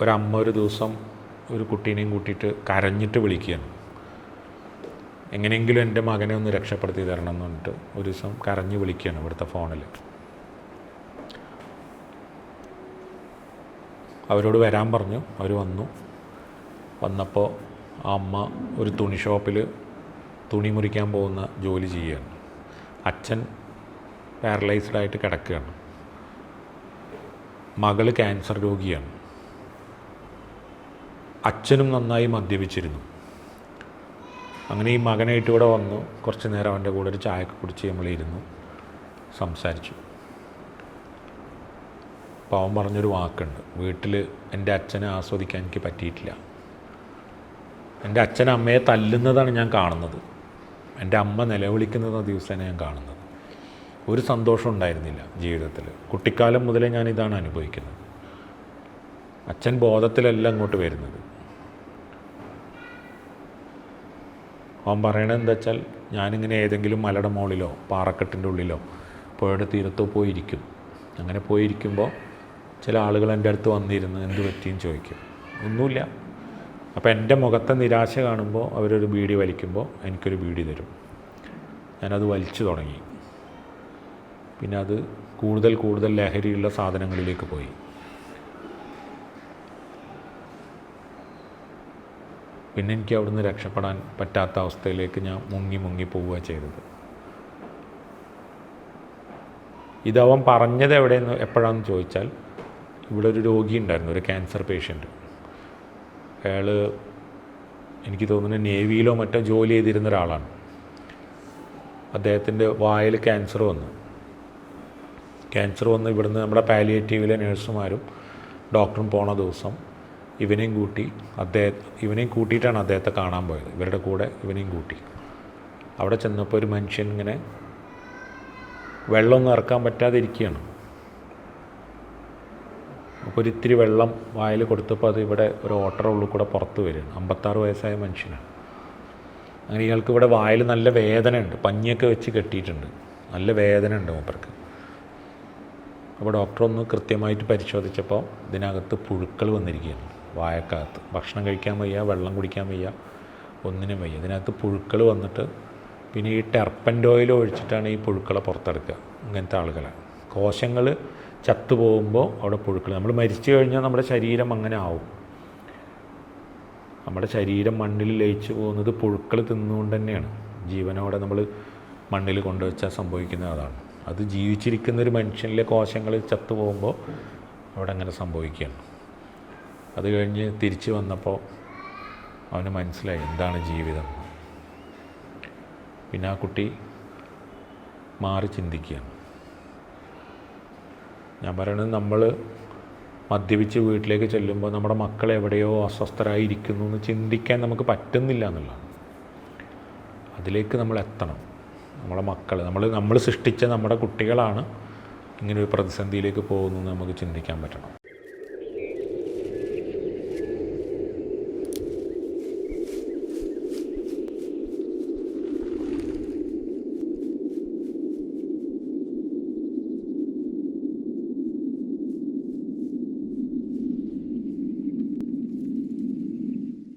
ഒരമ്മ ഒരു ദിവസം ഒരു കുട്ടീനെയും കൂട്ടിയിട്ട് കരഞ്ഞിട്ട് വിളിക്കുകയാണ്. എങ്ങനെയെങ്കിലും എന്റെ മകനെ ഒന്ന് രക്ഷപ്പെടുത്തി തരണം എന്ന് പറഞ്ഞിട്ട് ഒരു ദിവസം കരഞ്ഞ് വിളിക്കുകയാണ് ഇവിടുത്തെ ഫോണിൽ. അവരോട് വരാൻ പറഞ്ഞു. അവർ വന്നു. വന്നപ്പോൾ ആ അമ്മ ഒരു തുണി ഷോപ്പിൽ തുണി മുറിക്കാൻ പോകുന്ന ജോലി ചെയ്യുകയാണ്. അച്ഛൻ പാരലൈസ്ഡ് ആയിട്ട് കിടക്കുകയാണ്. മകൾ ക്യാൻസർ രോഗിയാണ്. അച്ഛനും നന്നായി മദ്യപിച്ചിരുന്നു. അങ്ങനെ ഈ മകനായിട്ട് ഇവിടെ വന്നു. കുറച്ച് നേരം അവന്റെ കൂടെ ഒരു ചായയൊക്കെ കുടിച്ച് നമ്മളിരുന്നു സംസാരിച്ചു. അപ്പോൾ അവൻ പറഞ്ഞൊരു വാക്കുണ്ട്. വീട്ടിൽ എന്റെ അച്ഛനെ ആസ്വദിക്കാൻ എനിക്ക് പറ്റിയിട്ടില്ല. എന്റെ അച്ഛൻ അമ്മയെ തല്ലുന്നതാണ് ഞാൻ കാണുന്നത്. എന്റെ അമ്മ നിലവിളിക്കുന്നത് ദിവസേന ഞാൻ കാണുന്നത്. ഒരു സന്തോഷം ഉണ്ടായിരുന്നില്ല ജീവിതത്തിൽ. കുട്ടിക്കാലം മുതലേ ഞാൻ ഇതാണ് അനുഭവിക്കുന്നത്. അച്ഛൻ ബോധത്തിലല്ല അങ്ങോട്ട് വരുന്നത്. അവൻ പറയണത് എന്താ വെച്ചാൽ ഞാനിങ്ങനെ ഏതെങ്കിലും മലയുടെ മുകളിലോ പാറക്കെട്ടിന്റെ ഉള്ളിലോ പുഴയുടെ തീരത്തോ പോയിരിക്കും. അങ്ങനെ പോയിരിക്കുമ്പോൾ ചില ആളുകൾ എന്റെ അടുത്ത് വന്നിരുന്ന് എന്ത് പറ്റിയും ചോദിക്കും. ഒന്നുമില്ല. അപ്പോൾ എന്റെ മുഖത്തെ നിരാശ കാണുമ്പോൾ അവരൊരു ബീഡി വലിക്കുമ്പോൾ എനിക്കൊരു ബീഡി തരും. ഞാനത് വലിച്ചു തുടങ്ങി. പിന്നെ അത് കൂടുതൽ കൂടുതൽ ലഹരിയുള്ള സാധനങ്ങളിലേക്ക് പോയി. പിന്നെ എനിക്ക് അവിടുന്ന് രക്ഷപ്പെടാൻ പറ്റാത്ത അവസ്ഥയിലേക്ക് ഞാൻ മുങ്ങി മുങ്ങി പോവുക ചെയ്തത്. ഇതവൻ പറഞ്ഞത് എവിടെയെന്ന് എപ്പോഴാണെന്ന് ചോദിച്ചാൽ ഇവിടെ ഒരു രോഗി ഉണ്ടായിരുന്നു ഒരു ക്യാൻസർ പേഷ്യന്റ് അയാൾ എനിക്ക് തോന്നുന്നു നേവിയിലോ മറ്റോ ജോലി ചെയ്തിരുന്ന ഒരാളാണ്. അദ്ദേഹത്തിന്റെ വായിൽ ക്യാൻസർ വന്നു. ക്യാൻസർ വന്ന് ഇവിടുന്ന് നമ്മുടെ പാലിയേറ്റീവിലെ നേഴ്സുമാരും ഡോക്ടറും പോണ ദിവസം ഇവനെയും കൂട്ടി അദ്ദേഹം ഇവനെയും കൂട്ടിയിട്ടാണ് അദ്ദേഹത്തെ കാണാൻ പോയത്. ഇവരുടെ കൂടെ ഇവനെയും കൂട്ടി. അവിടെ ചെന്നപ്പോൾ ഒരു മനുഷ്യൻ ഇങ്ങനെ വെള്ളമൊന്നും ഇറക്കാൻ പറ്റാതെ ഇരിക്കുകയാണ് അപ്പോൾ ഒരു ഇത്തിരി വെള്ളം വായിൽ കൊടുത്തപ്പോൾ അത് ഇവിടെ ഒരു ഓട്ടറ ഉള്ളിൽ കൂടെ പുറത്ത് വരികയാണ്. അമ്പത്താറ് വയസ്സായ മനുഷ്യനാണ്. അങ്ങനെ ഇയാൾക്ക് ഇവിടെ വായിൽ നല്ല വേദനയുണ്ട്. പഞ്ഞിയൊക്കെ വെച്ച് കെട്ടിയിട്ടുണ്ട്. നല്ല വേദന ഉണ്ട് മൂപ്പർക്ക്. അപ്പോൾ ഡോക്ടർ ഒന്ന് കൃത്യമായിട്ട് പരിശോധിച്ചപ്പോൾ ഇതിനകത്ത് പുഴുക്കൾ വന്നിരിക്കുകയാണ്. വായക്കകത്ത്. ഭക്ഷണം കഴിക്കാൻ വയ്യ വെള്ളം കുടിക്കാൻ വയ്യ ഒന്നിനും വയ്യ. ഇതിനകത്ത് പുഴുക്കൾ വന്നിട്ട് പിന്നെ ഈ ടെർപ്പന്റ് ഓയിൽ ഒഴിച്ചിട്ടാണ് ഈ പുഴുക്കളെ പുറത്തെടുക്കുക. ഇങ്ങനത്തെ ആളുകളെ കോശങ്ങൾ ചത്തുപോകുമ്പോൾ അവിടെ പുഴുക്കൾ നമ്മൾ മരിച്ചു കഴിഞ്ഞാൽ നമ്മുടെ ശരീരം അങ്ങനെ ആവും. നമ്മുടെ ശരീരം മണ്ണിൽ ലയിച്ചു പോകുന്നത് പുഴുക്കൾ തിന്നുകൊണ്ട് തന്നെയാണ്. ജീവനോടെ നമ്മൾ മണ്ണിൽ കൊണ്ടുവച്ചാൽ സംഭവിക്കുന്ന അതാണ്. അത് ജീവിച്ചിരിക്കുന്ന ഒരു മനുഷ്യനിലെ കോശങ്ങൾ ചത്തുപോകുമ്പോൾ അവിടെ അങ്ങനെ സംഭവിക്കുകയാണ്. അത് കഴിഞ്ഞ് തിരിച്ചു വന്നപ്പോൾ അവന് മനസ്സിലായി എന്താണ് ജീവിതം? പിന്നെ ആ കുട്ടി മാറി ചിന്തിക്കുകയാണ്. ഞാൻ പറയണത് നമ്മൾ മദ്യപിച്ച് വീട്ടിലേക്ക് ചെല്ലുമ്പോൾ നമ്മുടെ മക്കൾ എവിടെയോ അസ്വസ്ഥരായിരിക്കുന്നു എന്ന് ചിന്തിക്കാൻ നമുക്ക് പറ്റുന്നില്ല എന്നുള്ളതാണ്. അതിലേക്ക് നമ്മൾ എത്തണം. നമ്മുടെ മക്കൾ നമ്മൾ നമ്മൾ സൃഷ്ടിച്ച നമ്മുടെ കുട്ടികളാണ് ഇങ്ങനെ ഒരു പ്രതിസന്ധിയിലേക്ക് പോകുന്നു എന്ന് നമുക്ക് ചിന്തിക്കാൻ പറ്റണം.